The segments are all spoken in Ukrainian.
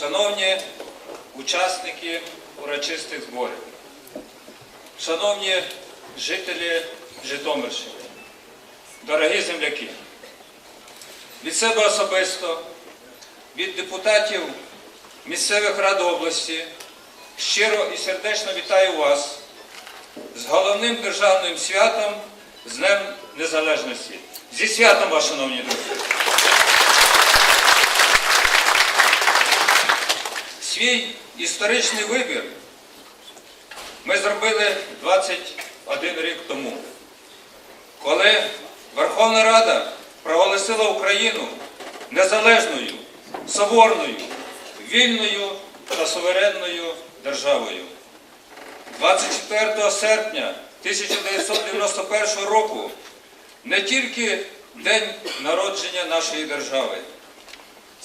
Шановні учасники урочистих зборів, шановні жителі Житомирщини, дорогі земляки, від себе особисто, від депутатів місцевих рад області щиро і сердечно вітаю вас з головним державним святом з Днем Незалежності. Зі святом вас, шановні друзі! Свій історичний вибір ми зробили 21 рік тому, коли Верховна Рада проголосила Україну незалежною, соборною, вільною та суверенною державою. 24 серпня 1991 року не тільки день народження нашої держави,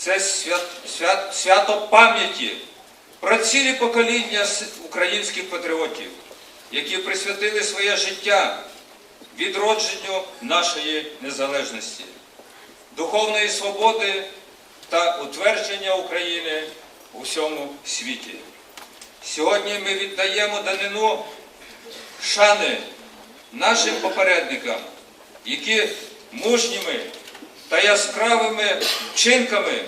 це свят, свят, свято пам'яті про цілі покоління українських патріотів, які присвятили своє життя відродженню нашої незалежності, духовної свободи та утвердження України у всьому світі. Сьогодні ми віддаємо данину шани нашим попередникам, які мужніми та яскравими вчинками,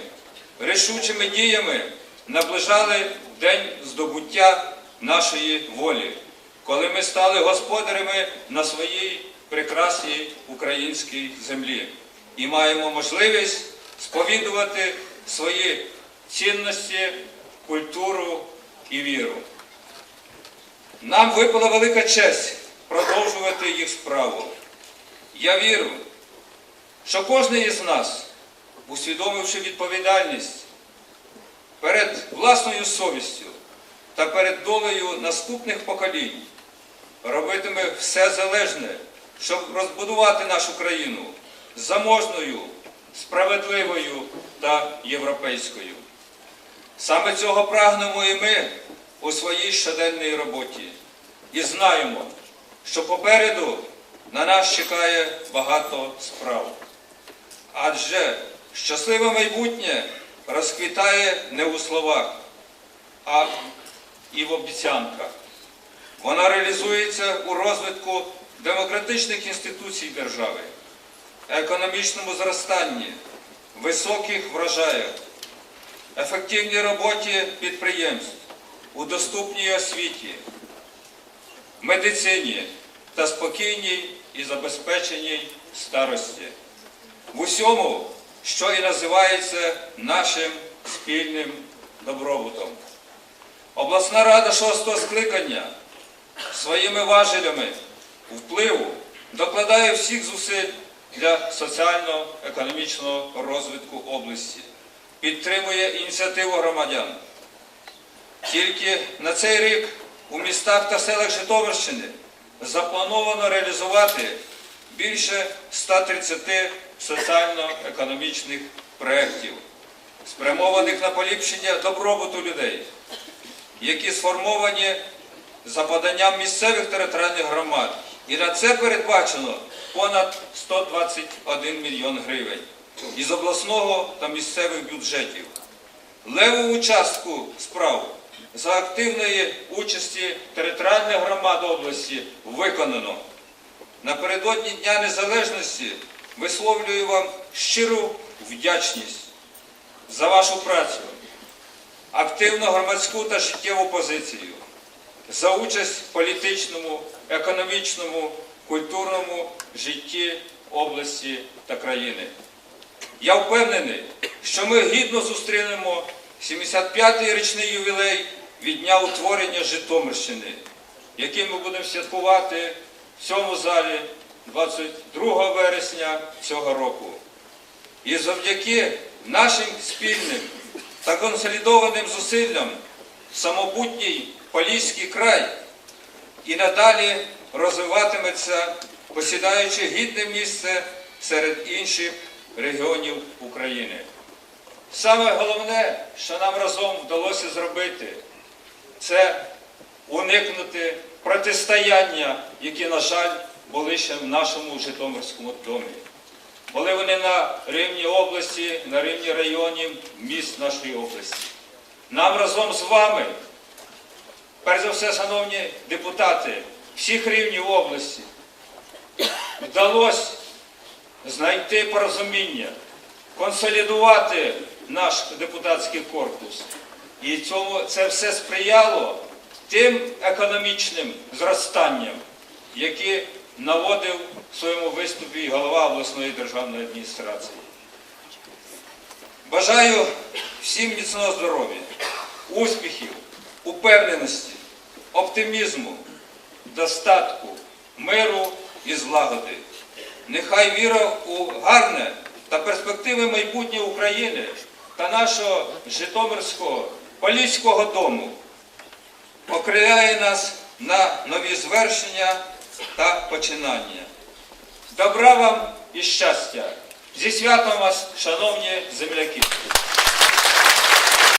рішучими діями наближали день здобуття нашої волі, коли ми стали господарями на своїй прекрасній українській землі і маємо можливість сповідувати свої цінності, культуру і віру. Нам випала велика честь продовжувати їх справу. Я вірю, що кожен із нас, усвідомивши відповідальність перед власною совістю та перед долею наступних поколінь, робитиме все залежне, щоб розбудувати нашу країну заможною, справедливою та європейською. Саме цього прагнемо і ми у своїй щоденній роботі. І знаємо, що попереду на нас чекає багато справ. Адже щасливе майбутнє розквітає не у словах, а і в обіцянках. Вона реалізується у розвитку демократичних інституцій держави, економічному зростанні, високих врожаях, ефективній роботі підприємств, у доступній освіті, медицині та спокійній і забезпеченій старості. В усьому, що і називається нашим спільним добробутом. Обласна рада шостого скликання своїми важелями впливу докладає всіх зусиль для соціально-економічного розвитку області, підтримує ініціативу громадян. Тільки на цей рік у містах та селах Житомирщини заплановано реалізувати більше 130 соціально-економічних проєктів, спрямованих на поліпшення добробуту людей, які сформовані за поданням місцевих територіальних громад. І на це передбачено понад 121 мільйон гривень із обласного та місцевих бюджетів. Левову частку справ за активної участі територіальних громад області виконано. Напередодні Дня Незалежності висловлюю вам щиру вдячність за вашу працю, активну громадську та життєву позицію, за участь в політичному, економічному, культурному житті області та країни. Я впевнений, що ми гідно зустрінемо 75-й річний ювілей від дня утворення Житомирщини, який ми будемо святкувати в цьому залі 22 вересня цього року. І завдяки нашим спільним та консолідованим зусиллям самобутній Поліський край і надалі розвиватиметься, посідаючи гідне місце серед інших регіонів України. Саме головне, що нам разом вдалося зробити, це уникнути протистояння, які, на жаль, були ще в нашому Житомирському домі. Були вони на рівні області, на рівні районів, міст нашої області. нам разом з вами, перш за все, шановні депутати всіх рівнів області, вдалося знайти порозуміння, консолідувати наш депутатський корпус. І цьому це все сприяло тим економічним зростанням, які наводив в своєму виступі голова обласної державної адміністрації. Бажаю всім міцного здоров'я, успіхів, упевненості, оптимізму, достатку, миру і злагоди. Нехай віра у гарне та перспективи майбутнє України та нашого Житомирського Поліського дому окриляє нас на нові звершення та починання. Добра вам і щастя! Зі святом вас, шановні земляки!